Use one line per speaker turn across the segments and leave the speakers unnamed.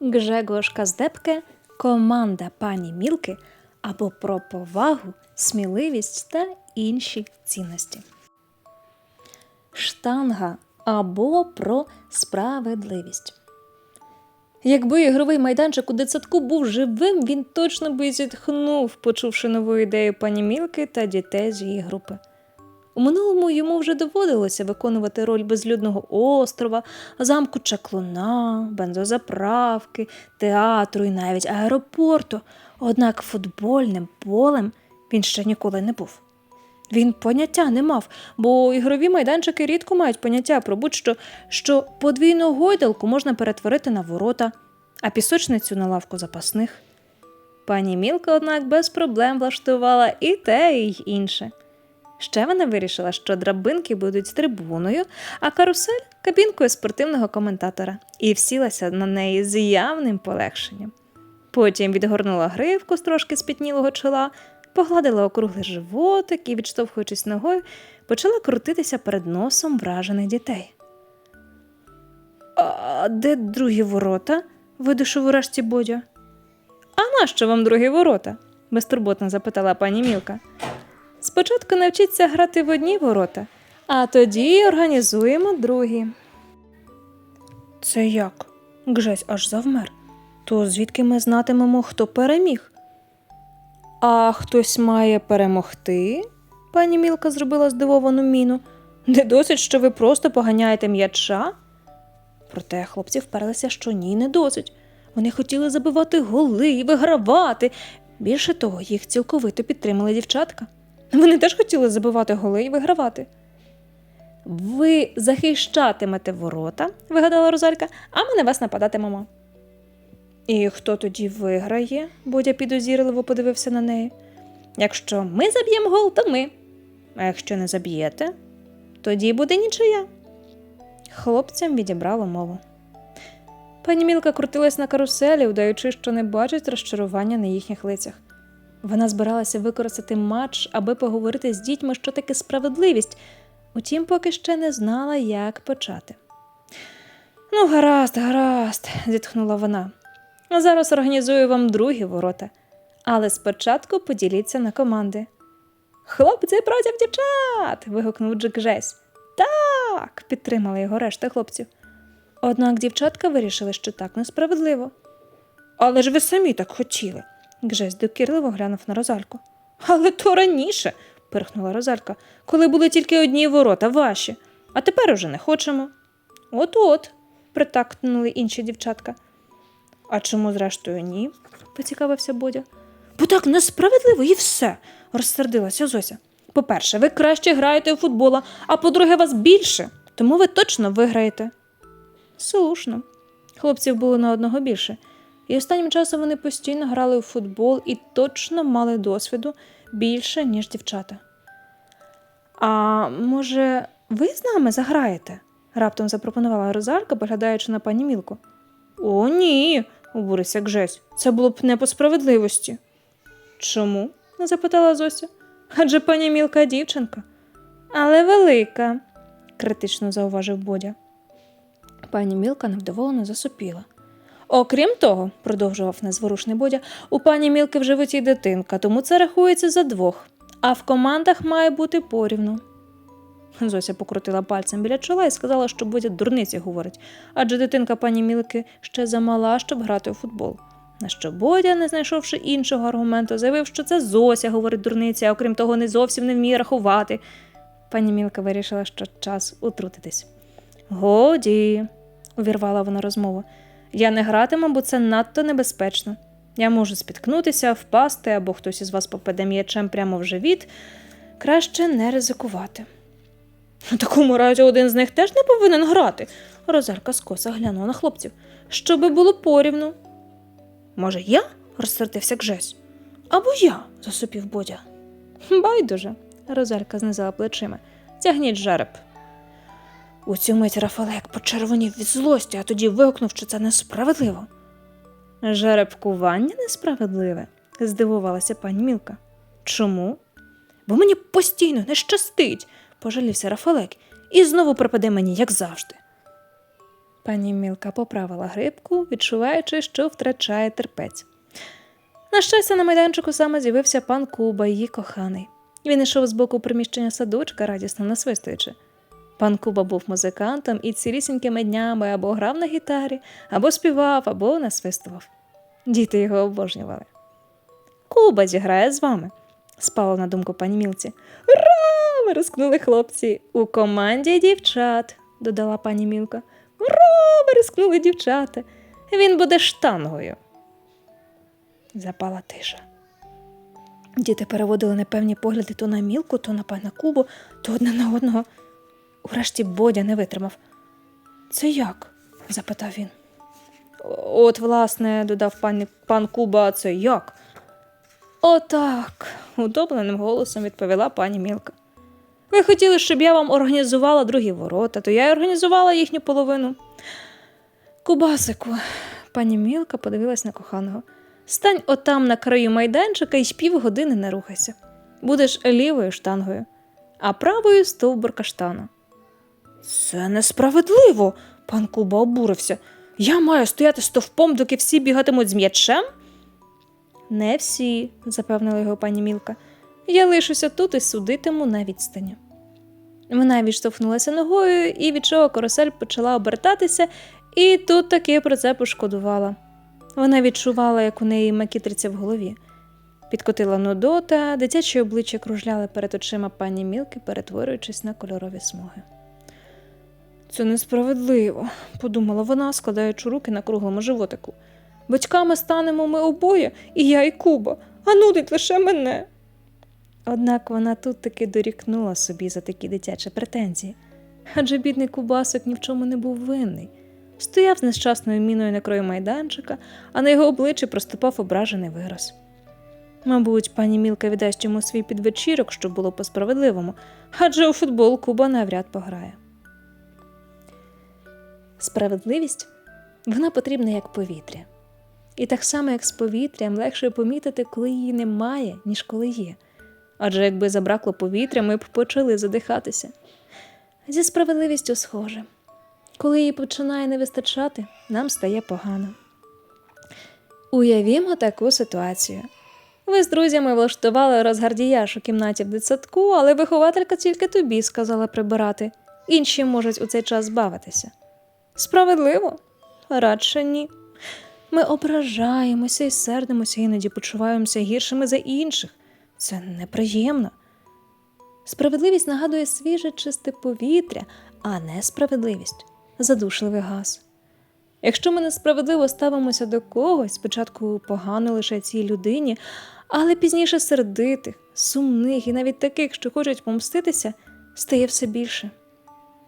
Гжегош Каздепке команда пані Мілки або про повагу, сміливість та інші цінності. Штанга або про справедливість. Якби ігровий майданчик у дитсадку був живим, він точно би зітхнув, почувши нову ідею пані Мілки та дітей з її групи. У минулому йому вже доводилося виконувати роль безлюдного острова, замку чаклуна, бензозаправки, театру і навіть аеропорту. Однак футбольним полем він ще ніколи не був. Він поняття не мав, бо ігрові майданчики рідко мають поняття про будь-що, що подвійну гойдалку можна перетворити на ворота, а пісочницю на лавку запасних. Пані Мілка, однак, без проблем влаштувала і те, і інше. Ще вона вирішила, що драбинки будуть трибуною, а карусель кабінкою спортивного коментатора, і всілася на неї з явним полегшенням. Потім відгорнула гривку з трошки спітнілого чола, погладила округлий животик і, відштовхуючись ногою, почала крутитися перед носом вражених дітей. А де другі ворота? видушив урешті Бодя. А нащо вам другі ворота? безтурботно запитала пані Мілка. Спочатку навчіться грати в одні ворота, а тоді організуємо другі. Це як? Гжесь аж завмер. То звідки ми знатимемо, хто переміг? А хтось має перемогти? Пані Мілка зробила здивовану міну. Не досить, що ви просто поганяєте м'яча? Проте хлопці вперлися, що ні, не досить. Вони хотіли забивати голи і вигравати. Більше того, їх цілковито підтримали дівчатка. Вони теж хотіли забивати голи і вигравати. Ви захищатимете ворота, вигадала Розалька, а ми на вас нападатимемо. І хто тоді виграє? Бодя підозріливо подивився на неї. Якщо ми заб'ємо гол, то ми. А якщо не заб'єте, тоді буде нічия. Хлопцям відібрало мову. Пані Мілка крутилась на каруселі, вдаючи, що не бачить розчарування на їхніх лицях. Вона збиралася використати матч, аби поговорити з дітьми, що таке справедливість, утім, поки ще не знала, як почати. Ну, гаразд, гаразд, зітхнула вона. Зараз організую вам другі ворота, але спочатку поділіться на команди. Хлопці проти дівчат. вигукнув Джик Жесь. Так, підтримали його решта хлопців. Однак дівчатка вирішили, що так несправедливо. Але ж ви самі так хотіли. Гжесь докірливо глянув на Розальку. Але то раніше, пирхнула Розалька, коли були тільки одні ворота ваші, а тепер уже не хочемо. От от, притакнули інші дівчатка. А чому, зрештою, ні? поцікавився Бодя. Бо так несправедливо і все, розсердилася Зося. По-перше, ви краще граєте у футбола, а по-друге, вас більше, тому ви точно виграєте. Слушно. Хлопців було на одного більше, і останнім часом вони постійно грали у футбол і точно мали досвіду більше, ніж дівчата. А може, ви з нами заграєте? раптом запропонувала Розалька, поглядаючи на пані Мілку. О, ні, обурився Гжесь. Це було б не по справедливості. Чому? запитала Зося. Адже пані Мілка дівчинка. Але велика, критично зауважив Бодя. Пані Мілка невдоволено засопіла. Окрім того, продовжував незворушний Бодя, у пані Мілки в животі дитинка, тому це рахується за двох, а в командах має бути порівну. Зося покрутила пальцем біля чола і сказала, що Бодя дурниці говорить, адже дитинка пані Мілки ще замала, щоб грати у футбол. На що Бодя, не знайшовши іншого аргументу, заявив, що це Зося говорить дурниці, а окрім того, не зовсім не вміє рахувати. Пані Мілка вирішила, що час утрутитись. Годі, увірвала вона розмову. Я не гратиму, бо це надто небезпечно. Я можу спіткнутися, впасти або хтось із вас попаде м'ячем прямо в живіт. Краще не ризикувати. У такому разі один з них теж не повинен грати. Розарка скоса глянула на хлопців. Щоби було порівну. Може, я? розсердився Гжесь. Або я, засупів Бодя. Байдуже, Розалька знизала плечима. Тягніть жереб. У цю мить Рафалек почервонів від злості, а тоді вигукнув, що це несправедливо. Жеребкування несправедливе? здивувалася пані Мілка. Чому? Бо мені постійно не щастить, пожалівся Рафалек, і знову припаде мені, як завжди. Пані Мілка поправила грибку, відчуваючи, що втрачає терпець. На щастя, на майданчику саме з'явився пан Куба, її коханий. Він йшов з боку приміщення садочка, радісно насвистуючи. Пан Куба був музикантом і цілісінькими днями або грав на гітарі, або співав, або насвистував. Діти його обожнювали. Куба зіграє з вами, спало на думку пані Мілці. Ура! вирискнули хлопці. У команді дівчат, додала пані Мілка. Ура! вирискнули дівчата. Він буде штангою. Запала тиша. Діти переводили непевні погляди то на мілку, то на пана Кубу, то одне на одного. Урешті Бодя не витримав. Це як? запитав він. От, власне, додав пан, пан Куба, це як? Отак, удобленим голосом відповіла пані Мілка. Ви хотіли, щоб я вам організувала другі ворота, то я й організувала їхню половину. Кубасику, пані Мілка подивилась на коханого. Стань отам на краю майданчика і півгодини не рухайся. Будеш лівою штангою, а правою стовбур каштану. Це несправедливо, пан Куба обурився. Я маю стояти стовпом, доки всі бігатимуть з м'ячем? Не всі, запевнила його пані Мілка. Я лишуся тут і судитиму на відстані. Вона відштовхнулася ногою, і від чого карусель почала обертатися, і тут таки про це пошкодувала. Вона відчувала, як у неї макітриться в голові. Підкотила нудота, дитячі обличчя кружляли перед очима пані Мілки, перетворюючись на кольорові смуги. Це несправедливо, подумала вона, складаючи руки на круглому животику. Батьками станемо ми обоє, і я, і Куба, а нудить лише мене. Однак вона тут таки дорікнула собі за такі дитячі претензії. Адже бідний Кубасик ні в чому не був винний. Стояв з нещасною міною на краю майданчика, а на його обличчі проступав ображений вираз. Мабуть, пані Мілка віддасть йому свій підвечірок, щоб було по-справедливому, адже у футбол Куба навряд пограє. Справедливість вона потрібна як повітря. І так само, як з повітрям, легше помітити, коли її немає, ніж коли є. Адже якби забракло повітря, ми б почали задихатися. Зі справедливістю схоже. Коли її починає не вистачати, нам стає погано. Уявімо таку ситуацію. Ви з друзями влаштували розгардіяж у кімнаті в дитсадку, але вихователька тільки тобі сказала прибирати. Інші можуть у цей час збавитися. Справедливо? Радше ні. Ми ображаємося і сердимося, іноді почуваємося гіршими за інших. Це неприємно. Справедливість нагадує свіже чисте повітря, а не справедливість задушливий газ. Якщо ми несправедливо ставимося до когось, спочатку погано лише цій людині, але пізніше сердитих, сумних і навіть таких, що хочуть помститися, стає все більше.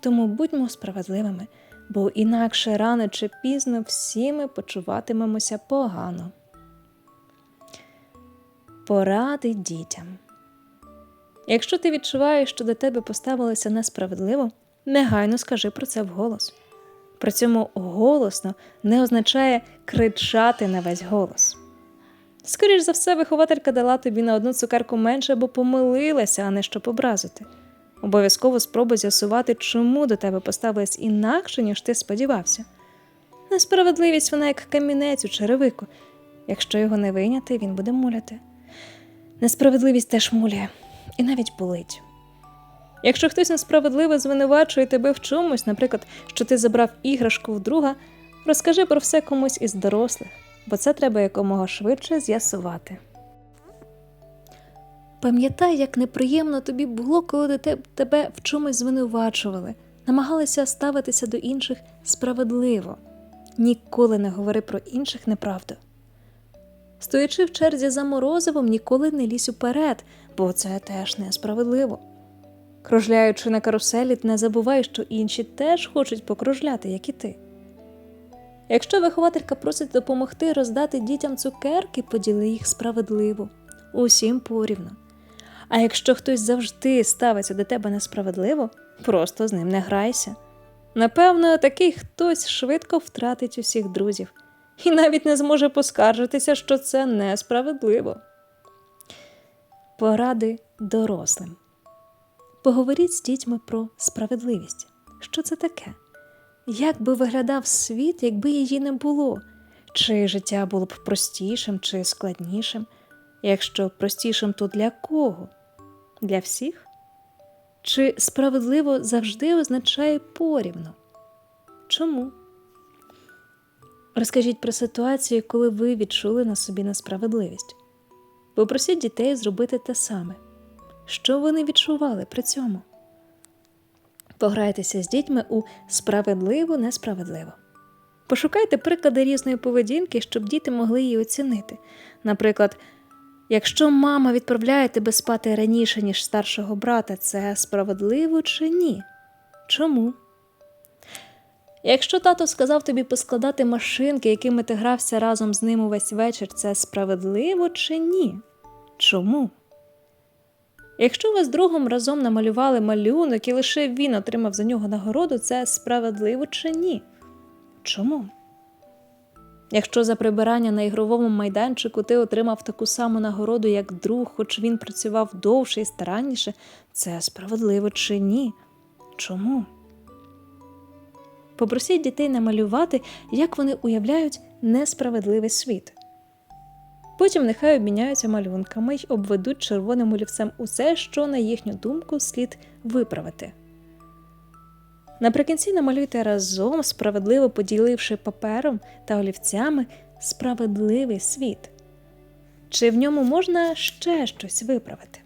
Тому будьмо справедливими, бо інакше рано чи пізно всі ми почуватимемося погано. Поради дітям. Якщо ти відчуваєш, що до тебе поставилися несправедливо, негайно скажи про це вголос. При цьому голосно не означає кричати на весь голос. Скоріш за все, вихователька дала тобі на одну цукерку менше, бо помилилася, а не щоб образити. Обов'язково спробуй з'ясувати, чому до тебе поставились інакше, ніж ти сподівався. Несправедливість вона як камінець у черевику. Якщо його не вийняти, він буде муляти. Несправедливість теж муляє і навіть болить. Якщо хтось несправедливо звинувачує тебе в чомусь, наприклад, що ти забрав іграшку в друга, розкажи про все комусь із дорослих, бо це треба якомога швидше з'ясувати. Пам'ятай, як неприємно тобі було, коли тебе в чомусь звинувачували, намагалися ставитися до інших справедливо. Ніколи не говори про інших неправду. Стоячи в черзі за морозивом, ніколи не лізь уперед, бо це теж несправедливо. Кружляючи на каруселі, не забувай, що інші теж хочуть покружляти, як і ти. Якщо вихователька просить допомогти роздати дітям цукерки, поділи їх справедливо, усім порівну. А якщо хтось завжди ставиться до тебе несправедливо, просто з ним не грайся. Напевно, такий хтось швидко втратить усіх друзів і навіть не зможе поскаржитися, що це несправедливо. Поради дорослим. Поговоріть з дітьми про справедливість. Що це таке? як би виглядав світ, якби її не було, чи життя було б простішим чи складнішим. Якщо простішим, то для кого? Для всіх? Чи справедливо завжди означає порівну? Чому? Розкажіть про ситуацію, коли ви відчули на собі несправедливість. Попросіть дітей зробити те саме. Що вони відчували при цьому? Пограйтеся з дітьми у справедливо несправедливо. Пошукайте приклади різної поведінки, щоб діти могли її оцінити. Наприклад, якщо мама відправляє тебе спати раніше, ніж старшого брата, це справедливо чи ні? Чому? Якщо тато сказав тобі поскладати машинки, якими ти грався разом з ним увесь вечір, це справедливо чи ні? Чому? Якщо ви з другом разом намалювали малюнок і лише він отримав за нього нагороду, це справедливо чи ні? Чому? Якщо за прибирання на ігровому майданчику ти отримав таку саму нагороду, як друг, хоч він працював довше і старанніше, це справедливо чи ні? Чому? Попросіть дітей намалювати, як вони уявляють несправедливий світ. Потім нехай обміняються малюнками й обведуть червоним олівцем усе, що, на їхню думку, слід виправити. Наприкінці намалюйте разом, справедливо поділивши папером та олівцями справедливий світ. Чи в ньому можна ще щось виправити?